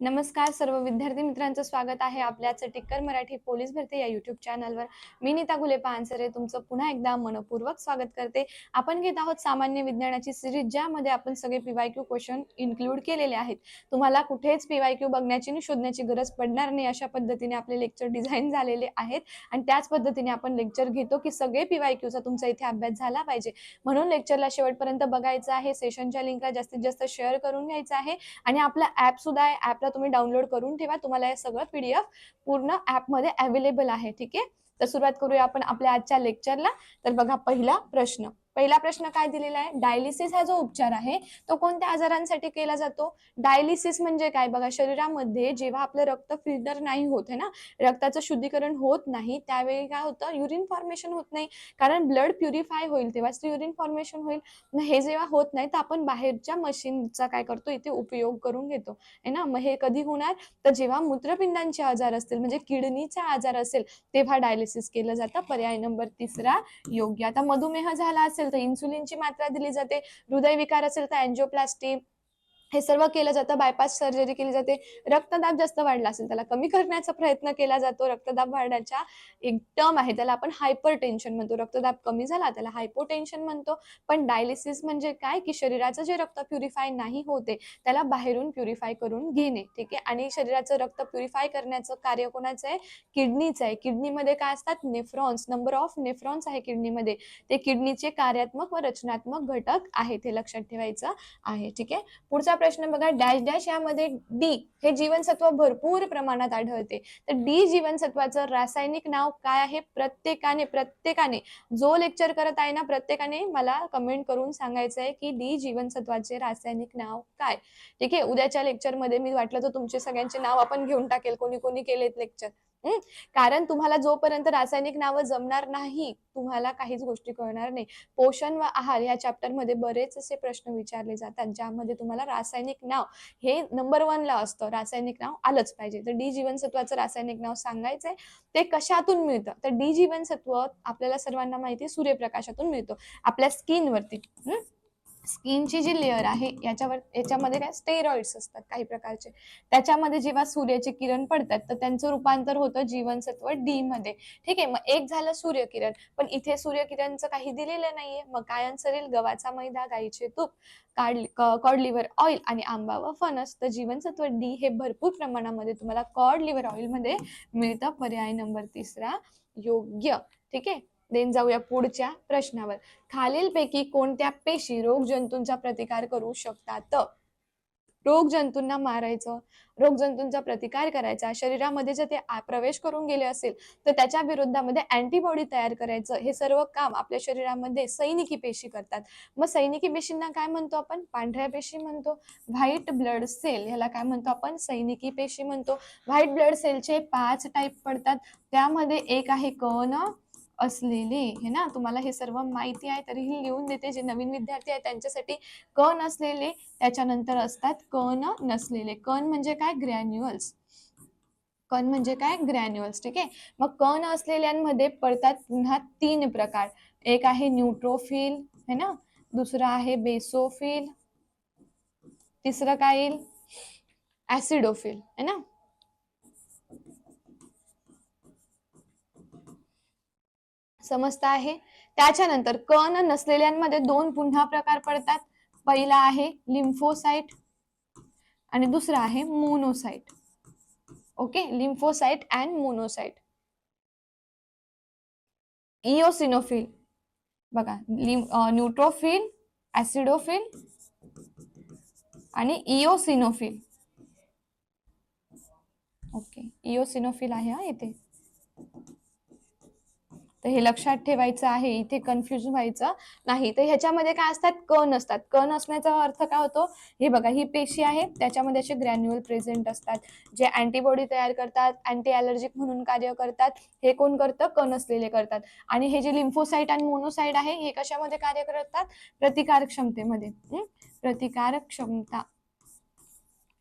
नमस्कार सर्व विद्यार्थी मित्रांचं स्वागत आहे आपल्याच टिक्कर मराठी पोलीस भरती या युट्यूब चॅनलवर मी नीता गुले पानसरे तुमचं पुन्हा एकदा मनपूर्वक स्वागत करते. आपण घेत आहोत सामान्य विज्ञानाची सिरीज ज्यामध्ये आपण सगळे पीवाय क्यू क्वेश्चन इन्क्लूड केलेले आहेत. तुम्हाला कुठेच पीवाय क्यू बघण्याची आणि शोधण्याची गरज पडणार नाही अशा पद्धतीने आपले लेक्चर डिझाईन झालेले आहेत. आणि त्याच पद्धतीने आपण लेक्चर घेतो की सगळे पीवाय क्यूचा तुमचा इथे अभ्यास झाला पाहिजे. म्हणून लेक्चरला शेवटपर्यंत बघायचं आहे. सेशनच्या लिंकला जास्तीत जास्त शेअर करून घ्यायचं आहे. आणि आपला ऍप सुद्धा आहे. ऍपला तुम्ही डाउनलोड करून ठेवा. तुम्हाला हे सगळं पीडीएफ पूर्ण ऍपमध्ये अवेलेबल आहे. ठीक आहे? तर सुरुवात करूया आपण आपल्या आजच्या लेक्चरला तर बघा पहिला प्रश्न. पहिला प्रश्न काय दिलेला आहे? डायलिसिस हा जो उपचार आहे तो कोणत्या आजारांसाठी केला जातो? डायलिसिस म्हणजे काय? बघा शरीरामध्ये जेव्हा आपलं रक्त फिल्टर नाही होत आहे ना रक्ताचं शुद्धीकरण होत नाही त्यावेळी काय होतं? युरिन फॉर्मेशन होत नाही. कारण ब्लड प्युरिफाय होईल तेव्हाच युरिन फॉर्मेशन होईल. हे जेव्हा होत नाही तर आपण बाहेरच्या मशीनचा काय करतो? इथे उपयोग करून घेतो. आहे ना? मग हे कधी होणार? तर जेव्हा मूत्रपिंडांचे आजार असतील म्हणजे किडनीचा आजार असेल तेव्हा डायलिसिस केलं जातं. पर्याय नंबर तिसरा योग्य. आता मधुमेह झाला असेल तर इन्सुलिनची मात्रा दिली जाते. हृदयविकार असेल तर अँजिओप्लास्टी हे सर्व केलं जातं. बायपास सर्जरी केली जाते. रक्तदाब जास्त वाढला असेल त्याला कमी करण्याचा प्रयत्न केला जातो. रक्तदाब वाढण्याच्या एक टर्म आहे त्याला आपण हायपर टेन्शन म्हणतो. रक्तदाब कमी झाला त्याला हायपोटेन्शन म्हणतो. पण डायलिसिस म्हणजे काय? की शरीराचं जे रक्त प्युरिफाय नाही होते त्याला बाहेरून प्युरिफाय करून घेणे. ठीक आहे? आणि शरीराचं रक्त प्युरिफाय करण्याचं कार्य कोणाचं आहे? किडनीचं आहे. किडनीमध्ये काय असतात? नेफ्रॉन्स नंबर ऑफ नेफ्रॉन्स आहे किडनीमध्ये. ते किडनीचे कार्यात्मक व रचनात्मक घटक आहेत हे लक्षात ठेवायचं आहे. ठीक आहे? पुढचा प्रश्न बघा डॅश डॅश यामध्ये डी हे जीवनसत्व भरपूर प्रमाणात आढळते. तर डी जीवनसत्वाचं रासायनिक नाव काय आहे? प्रत्येकाने प्रत्येकाने जो लेक्चर करत आहे ना प्रत्येकाने मला कमेंट करून सांगायचं आहे की डी जीवनसत्वाचे रासायनिक नाव काय? ठीक आहे? उद्याच्या लेक्चरमध्ये मी वाटलं तर तुमचे सगळ्यांचे नाव आपण घेऊन टाकेल. कोणी कोणी केलेत लेक्चर कारण तुम्हाला जोपर्यंत रासायनिक नावं जमणार नाही तुम्हाला काहीच गोष्टी कळणार नाही. पोषण व आहार या चॅप्टरमध्ये बरेच असे प्रश्न विचारले जातात ज्यामध्ये तुम्हाला रासायनिक नाव हे नंबर वनला असतं. रासायनिक नाव आलंच पाहिजे. तर डी जीवनसत्वाचं रासायनिक नाव सांगायचंय ते कशातून मिळतं? तर डी जीवनसत्व आपल्याला सर्वांना माहिती सूर्यप्रकाशातून मिळतो. आपल्या स्किनवरती स्किनची जी लेअर आहे याच्यावर याच्यामध्ये काय स्टेरॉइड्स असतात काही प्रकारचे. त्याच्यामध्ये जेव्हा सूर्याचे किरण पडतात तर त्यांचं रूपांतर होतं जीवनसत्व डी मध्ये. ठीक आहे मग एक झालं सूर्यकिरण. पण इथे सूर्यकिरणचं काही दिलेलं नाहीये. मग काय आन्सर येईल? गव्हाचा मैदा गाईचे तूप कॉड लिव्हर ऑइल आणि आंबा व फणस. तर जीवनसत्व डी हे भरपूर प्रमाणामध्ये तुम्हाला कॉड लिव्हर ऑइलमध्ये मिळतं. पर्याय नंबर तिसरा योग्य. ठीक आहे? देन जाऊया पुढच्या प्रश्नावर. खालीलपैकी कोणत्या पेशी रोग जंतूंचा प्रतिकार करू शकतात? रोग जंतूंना मारायचं रोग जंतूंचा प्रतिकार करायचा शरीरामध्ये जर ते प्रवेश करून गेले असेल तर त्याच्या विरुद्धामध्ये अँटीबॉडी तयार करायचं हे सर्व काम आपल्या शरीरामध्ये सैनिकी पेशी करतात. मग सैनिकी पेशींना काय म्हणतो आपण? पांढऱ्या पेशी म्हणतो व्हाईट ब्लड सेल ह्याला काय म्हणतो आपण? सैनिकी पेशी म्हणतो. व्हाईट ब्लड सेलचे पाच टाईप पडतात त्यामध्ये एक आहे कण असलेले हे ना? तुम्हाला हे सर्व माहिती आहे तरीही लिहून देते. जे नवीन विद्यार्थी आहेत त्यांच्यासाठी कण असलेले त्याच्यानंतर असतात कण नसलेले. कण म्हणजे काय? ग्रॅन्युअल्स. कण म्हणजे काय? ग्रॅन्युअल्स. ठीक आहे? मग कण असलेल्यांमध्ये पडतात पुन्हा तीन प्रकार. एक आहे न्यूट्रोफिल है ना? दुसरा आहे बेसोफिल. तिसरं काय येईल? ऍसिडोफिल है ना? समजत आहे. त्याच्यानंतर कण नसलेल्यांमध्ये दोन पुन्हा प्रकार पडतात. पहिला आहे लिम्फोसाइट आणि दुसरा आहे monocyte okay lymphocyte and monocyte eosinophil बघा न्यूट्रोफिल ऍसिडोफिल आणि इओसिनोफिल ओके इओसिनोफिल आहे हा येथे तर हे लक्षात ठेवायचं आहे इथे कन्फ्युज व्हायचं नाही. तर ह्याच्यामध्ये काय असतात? कण असतात. कण असण्याचा अर्थ काय होतो? हे बघा ही पेशी आहे त्याच्यामध्ये असे ग्रॅन्युअल प्रेझेंट असतात जे अँटीबॉडी तयार करतात अँटी अलर्जिक म्हणून कार्य करतात. हे कोण करतं? कण असलेले करतात. आणि हे जे लिम्फोसाईट आणि मोनोसाईट आहे हे कशामध्ये कार्य करतात? प्रतिकार क्षमतेमध्ये प्रतिकार क्षमता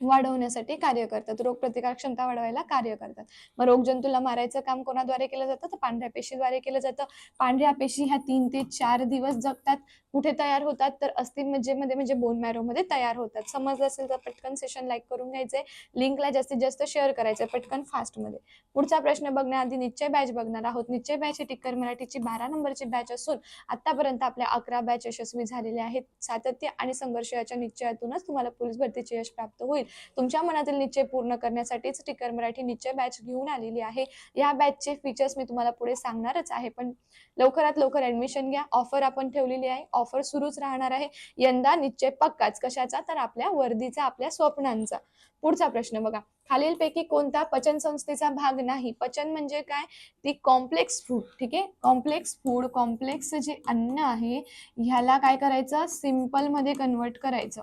वाढवण्यासाठी कार्य करतात. रोगप्रतिकार क्षमता वाढवायला कार्य करतात. मग रोगजंतूला मारायचं काम कोणाद्वारे केलं जातं? तर पांढऱ्या पेशीद्वारे केलं जातं. पांढऱ्या पेशी ह्या तीन ते चार दिवस जगतात. कुठे तयार होतात? तर अस्थिमज्जेमध्ये म्हणजे बोन मॅरोमध्ये तयार होतात. समजलं असेल तर पटकन सेशन लाईक करून घ्यायचंय लिंकला जास्तीत जास्त शेअर करायचं पटकन फास्टमध्ये पुढचा प्रश्न बघण्याआधी निश्चय बॅच बघणार आहोत. निश्चय बॅच ही टिक्कर मराठीची बारा नंबरची बॅच असून आतापर्यंत आपल्या अकरा बॅच यशस्वी झालेले आहेत. सातत्य आणि संघर्ष याच्या निश्चयातूनच तुम्हाला पोलीस भरतीचे यश प्राप्त होईल. तुमच्या मनातील निश्चय पूर्ण करण्यासाठीच टिकर मराठी निश्चय बॅच घेऊन आलेली आहे. या बॅचचे फीचर्स मी तुम्हाला पुढे सांगणारच आहे पण लवकरात लवकर ऍडमिशन घ्या. ऑफर आपण ठेवलेली आहे. ऑफर सुरूच राहणार आहे. यंदा निश्चय पक्काच. कशाचा? तर आपल्या वर्दीचा आपल्या स्वप्नांचा. पुढचा प्रश्न बघा. खालीलपैकी कोणता पचन संस्थेचा भाग नाही? पचन म्हणजे काय? ती कॉम्प्लेक्स फूड ठीक आहे? कॉम्प्लेक्स फूड कॉम्प्लेक्स जे अन्न आहे ह्याला काय करायचं? सिंपलमध्ये कन्वर्ट करायचं.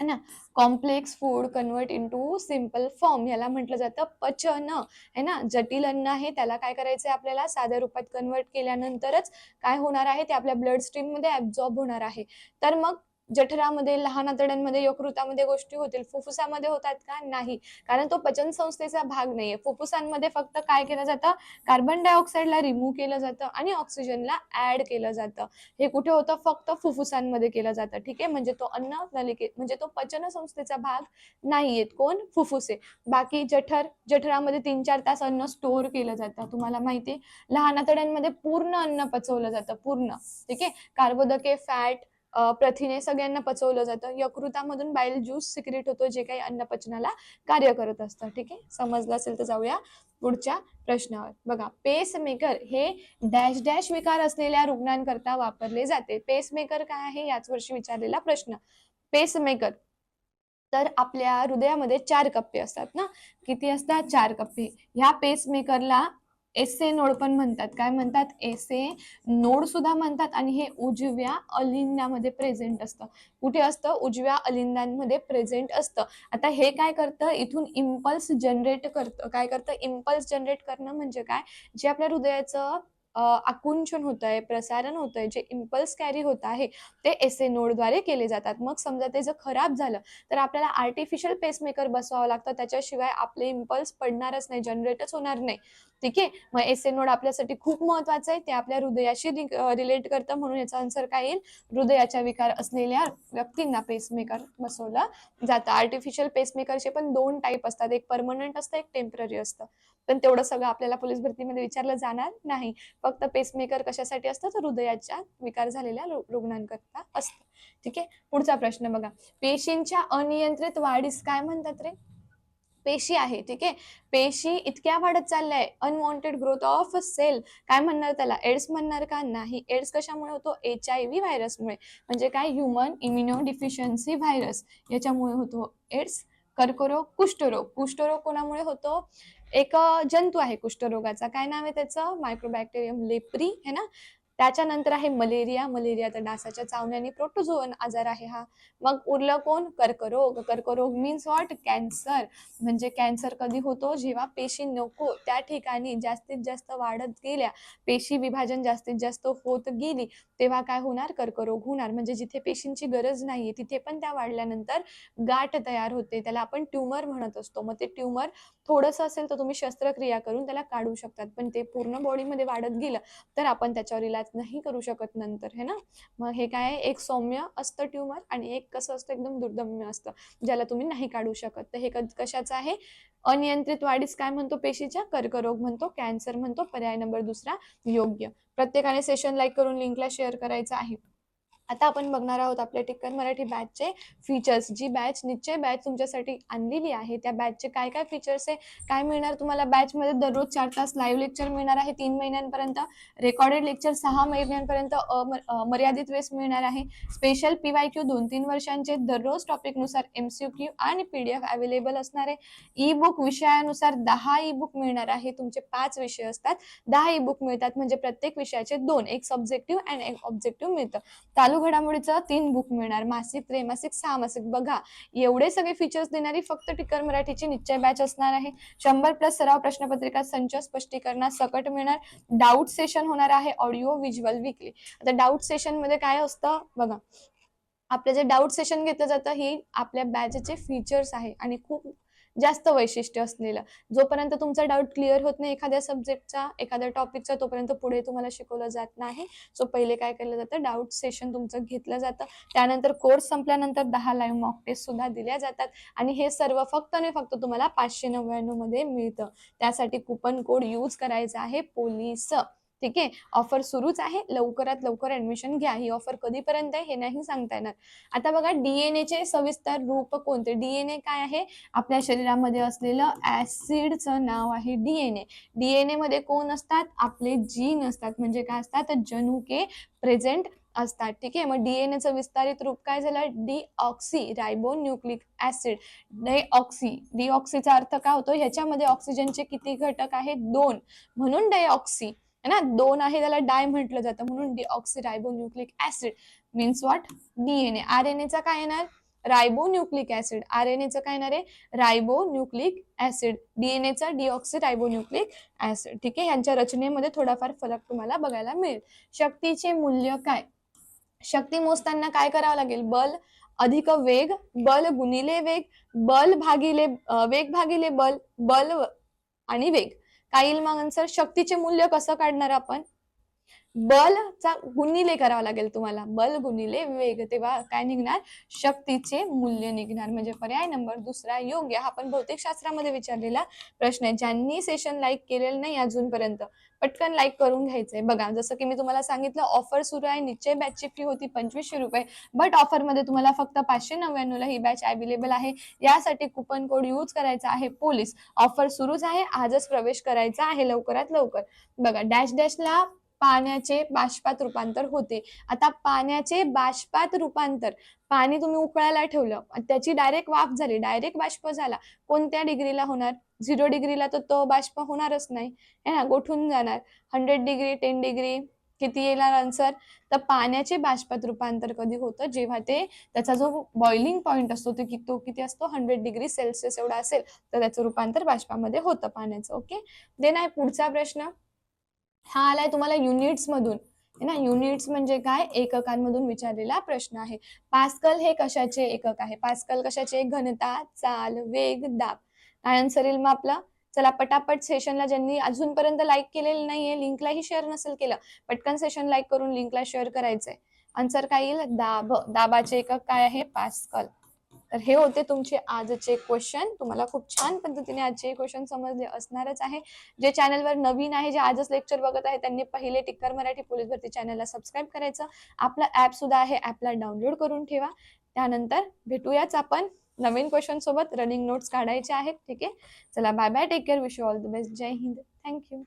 है ना? Complex food convert into simple form याला म्हटलं जातं पचन. है ना? जटिल अन्न आहे त्याला काय करायचंय आपल्याला? साध्या रूपात कन्वर्ट केल्यानंतरच काय होणार आहे? ते आपल्या ब्लड स्ट्रीममध्ये ऍब्झॉर्ब होणार आहे. तर मग जठरामध्ये लहान आतड्यांमध्ये यकृतामध्ये गोष्टी होतील. फुफ्फुसामध्ये होतात का? नाही. कारण तो पचन संस्थेचा भाग नाहीये. फुफ्फुसांमध्ये फक्त काय केलं जातं? कार्बन डायऑक्साईडला रिमूव्ह केलं जातं आणि ऑक्सिजनला ऍड केलं जातं. हे कुठे होतं? फक्त फुफ्फुसांमध्ये केलं जातं. ठीक आहे? म्हणजे तो अन्न नलिके म्हणजे तो पचन संस्थेचा भाग नाहीयेत. कोण? फुफ्फुसे. बाकी जठर जठरामध्ये तीन चार तास अन्न स्टोअर केलं जातं. तुम्हाला माहिती लहान आतड्यांमध्ये पूर्ण अन्न पचवलं जातं. पूर्ण. ठीक आहे? कार्बोदके फॅट प्रथिने सगळ्यांना पचवलं जातं. यकृतामधून बाईल ज्यूस सिक्रेट होतो जे काही अन्नपचनाला कार्य करत असतं. ठीक आहे? समजलं असेल तर जाऊया पुढच्या प्रश्नावर. बघा पेस मेकर हे डॅश डॅश विकार असलेल्या रुग्णांकरता वापरले जाते. पेस मेकर काय आहे? याच वर्षी विचारलेला प्रश्न. पेस मेकर तर आपल्या हृदयामध्ये चार कप्पे असतात ना? किती असतात? चार कप्पे. ह्या पेस मेकरला एसे नोड पण म्हणतात. काय म्हणतात? एसे नोड सुद्धा म्हणतात आणि हे उजव्या अलिंदामध्ये प्रेझेंट असतं. कुठे असतं? उजव्या अलिंदांमध्ये प्रेझेंट असतं. आता हे काय करतं? इथून इम्पल्स जनरेट करतं. काय करतं? इम्पल्स जनरेट करणं म्हणजे काय? जे आपल्या हृदयाचं आकुंचन होत आहे प्रसारण होत आहे जे इम्पल्स कॅरी होत आहे ते एस ए नोडद्वारे केले जातात. मग समजा ते जर खराब झालं तर आपल्याला आर्टिफिशियल पेसमेकर बसवावं लागतं. त्याच्याशिवाय आपले इम्पल्स पडणारच नाही जनरेटच होणार नाही. ठीक आहे? मग एस ए नोड आपल्यासाठी खूप महत्वाचं आहे. ते आपल्या हृदयाशी रिलेट करतं. म्हणून याचा आन्सर काय येईल? हृदयाचा विकार असलेल्या व्यक्तींना पेसमेकर बसवलं जातं. आर्टिफिशियल पेसमेकरचे पण दोन टाईप असतात. एक परमनंट असतं एक टेंपररी असतं. पण तेवढं सगळं आपल्याला पोलीस भरतीमध्ये विचारलं जाणार नाही. फक्त पेसमेकर कशासाठी असतं? तर हृदयाच्या विकार झालेल्या रुग्णांकरता असतं. ठीक आहे? पुढचा प्रश्न बघा. पेशींच्या अनियंत्रित वाढीस काय म्हणतात रे? पेशी आहे. ठीक आहे? पेशी इतक्या वाढत चालल्या आहे. अनवॉन्टेड ग्रोथ ऑफ सेल काय म्हणणार त्याला? एड्स म्हणणार का? नाही. एड्स कशामुळे होतो? एच आय व्ही व्हायरसमुळे म्हणजे काय? ह्युमन इम्युनो डिफिशियन्सी व्हायरस याच्यामुळे होतो एड्स कर्करोग कुष्ठरोग. कुष्ठरोग कोणामुळे होतो? एक जंतू आहे कुष्ठरोगाचा. काय नाव आहे त्याचं? मायक्रोबॅक्टेरियम लेप्री है ना? त्याच्यानंतर आहे मलेरिया. मलेरिया तर डासाच्या चावण्याने प्रोटोझोन आजार आहे हा. मग उरलं कोण? कर्करोग. कर्करोग मीन्स व्हॉट कॅन्सर. म्हणजे कॅन्सर कधी होतो? जेव्हा पेशी नको त्या ठिकाणी जास्तीत जास्त वाढत गेल्या पेशी विभाजन जास्तीत जास्त होत गेली तेव्हा काय होणार? कर्करोग होणार. म्हणजे जिथे पेशींची गरज नाहीये तिथे पण त्या वाढल्यानंतर गाठ तयार होते. त्याला आपण ट्युमर म्हणत असतो. मग ते ट्युमर थोडंसं असेल तर तुम्ही शस्त्रक्रिया करून त्याला काढू शकतात. पण ते पूर्ण बॉडीमध्ये वाढत गेलं तर आपण त्याच्यावर इलाज नाही करू शकत नंतर हे ना? मग हे काय एक सौम्य असतं ट्युमर आणि एक कसं असतं? एकदम दुर्दम्य असतं ज्याला तुम्ही नाही काढू शकत. तर हे कशाचं आहे? अनियंत्रित वाढीस काय म्हणतो पेशीच्या? कर्करोग म्हणतो कॅन्सर म्हणतो पर्याय नंबर दुसरा योग्य. प्रत्येकाने सेशन लाईक करून लिंकला शेअर करायचं आहे. आता आपण बघणार आहोत आपल्या टिक्कर मराठी बॅचचे फीचर्स जी बॅच निश्चय बॅच तुमच्यासाठी आणलेली आहे त्या बॅचचे काय काय फीचर्स आहे काय मिळणार तुम्हाला बॅचमध्ये दररोज चार तास लाईव्ह लेक्चर मिळणार आहे तीन महिन्यांपर्यंत. रेकॉर्डेड लेक्चर सहा महिन्यांपर्यंत मर्यादित वेस मिळणार आहे. स्पेशल पी वाय क्यू दोन तीन वर्षांचे दररोज टॉपिकनुसार एम सी क्यू आणि पी डी एफ अवेलेबल असणार आहे. ई बुक विषयानुसार दहा ई बुक मिळणार आहे तुमचे पाच विषय असतात. दहा ई बुक मिळतात म्हणजे प्रत्येक विषयाचे दोन एक सब्जेक्टिव्ह अँड एक ऑब्जेक्टिव्ह मिळतं. चालू चालू घडामोडीचं तीन बुक मिळणार. मासिक त्रैमासिक सहामासिक बघा एवढे सगळे फीचर्स देणारी फक्त टिकर मराठीची निश्चय बॅच असणार आहे. शंभर प्लस सराव प्रश्नपत्रिका संच स्पष्टीकरणात सकट मिळणार. डाऊट सेशन होणार आहे ऑडिओ व्हिज्युअल विकली आता डाऊट सेशनमध्ये काय असतं? बघा आपलं जे डाऊट सेशन घेतलं जातं ही आपल्या बॅचचे फीचर्स आहे. आणि खूप जास्त वैशिष्ट्य असलेलं. जोपर्यंत तुमचा डाऊट क्लिअर होत नाही एखाद्या सब्जेक्टचा एखाद्या टॉपिकचा तोपर्यंत पुढे तुम्हाला शिकवलं जात नाही. सो पहिले काय केलं जातं? डाऊट सेशन तुमचं घेतलं जातं. त्यानंतर कोर्स संपल्यानंतर दहा लाईव्ह मॉक टेस्ट सुद्धा दिल्या जातात. आणि हे सर्व फक्त आणि फक्त तुम्हाला पाचशे नव्याण्णवमध्ये मिळतं. त्यासाठी कुपन कोड यूज करायचा आहे पोलीस ठीक आहे? ऑफर सुरूच आहे. लवकरात लवकर ऍडमिशन घ्या. ही ऑफर कधीपर्यंत आहे हे नाही सांगता येणार. आता बघा डीएनएचे सविस्तर रूप कोणते? डीएनए काय आहे? आपल्या शरीरामध्ये असलेलं ऍसिडचं नाव आहे डीएनए डीएनए मध्ये कोण असतात? आपले जीन असतात. म्हणजे काय असतात? जनुके प्रेझेंट असतात. ठीक आहे? मग डीएनएचं विस्तारित रूप काय झालं? Deoxy ribo nucleic acid dioxy डिऑक्सीचा अर्थ काय होतो? ह्याच्यामध्ये ऑक्सिजनचे किती घटक आहेत? दोन. म्हणून डायऑक्सी है ना? दोन आहे त्याला डाय म्हटलं जातं. म्हणून deoxy ribo nucleic acid means what DNA R N एचा काय येणार? Ribo nucleic acid R N एचं काय येणार आहे? रायबो न्यूक्लिक ऍसिड डीएनएचा डिऑक्सी रायबो न्यूक्लिक ऍसिड ठीक आहे? यांच्या रचनेमध्ये थोडाफार फरक तुम्हाला बघायला मिळेल. शक्तीचे मूल्य काय? शक्ती मोजताना काय करावं लागेल? बल अधिक वेग बल गुणिले वेग बल भागिले वेग भागिले बल बल आणि वेग. काय येईल मग आन्सर शक्तीचे मूल्य कसं काढणार आपण? बलचा गुणिले करावा लागेल तुम्हाला. बल गुणिले वेग. तेव्हा काय निघणार? शक्तीचे मूल्य निघणार. म्हणजे पर्याय नंबर दुसरा योग्य. हा पण भौतिक शास्त्रामध्ये विचारलेला प्रश्न आहे. ज्यांनी सेशन लाईक केलेलं नाही अजूनपर्यंत पटकन लाईक करून घ्यायचंय. बघा जसं की मी तुम्हाला सांगितलं ऑफर सुरू आहे. निश्चय बॅचची फी होती पंचवीसशे रुपये. बट ऑफरमध्ये तुम्हाला फक्त पाचशे नव्याण्णवला ही बॅच अवेलेबल आहे. यासाठी कुपन कोड यूज करायचा आहे पोलीस. ऑफर सुरूच आहे. आजच प्रवेश करायचा आहे लवकरात लवकर. बघा डॅश डॅशला पाण्याचे बाष्पात रूपांतर होते. आता पाण्याचे बाष्पात रूपांतर पाणी तुम्ही उकळायला ठेवलं त्याची डायरेक्ट वाफ झाली डायरेक्ट बाष्प झाला कोणत्या डिग्रीला होणार? झिरो डिग्रीला तर तो बाष्प होणारच नाही है ना? गोठून जाणार. हंड्रेड डिग्री टेन डिग्री किती येणार आन्सर तर पाण्याचे बाष्पात रूपांतर कधी होतं? जेव्हा ते त्याचा जो बॉइलिंग पॉइंट असतो तो तो किती असतो? हंड्रेड डिग्री सेल्सिअस एवढा असेल तर त्याचं रूपांतर बाष्पामध्ये होतं पाण्याचं ओके देन आहे पुढचा प्रश्न. हा आलाय तुम्हाला युनिट्स मधून. ना युनिट्स म्हणजे काय? एककांमधून विचारलेला प्रश्न आहे. पास्कल हे कशाचे एकक आहे? पास्कल कशाचे? घनता चाल वेग दाब. काय आन्सर येईल मग आपला चला पटापट सेशनला ज्यांनी अजूनपर्यंत लाईक केलेलं नाहीये लिंकलाही शेअर नसेल केलं पटकन सेशन लाईक करून लिंकला शेअर करायचंय. आन्सर काय येईल? दाब. दाबाचे एकक काय आहे? पास्कल. तर हे होते तुमचे आजचे क्वेश्चन तुम्हाला खूप छान पद्धतीने आजचे क्वेश्चन समजले असणारच आहे. जे चॅनलवर नवीन आहे जे आजच लेक्चर बघत आहे त्यांनी पहिले टिक्कर मराठी पोलीस भरती चॅनलला सबस्क्राईब करायचं. आपलं ऍप सुद्धा आहे ऍपला डाउनलोड करून ठेवा. त्यानंतर भेटूयाच आपण नवीन क्वेश्चन सोबत. रनिंग नोट्स काढायचे आहेत ठीक आहे? चला bye bye take care wish you all the best जय हिंद थँक्यू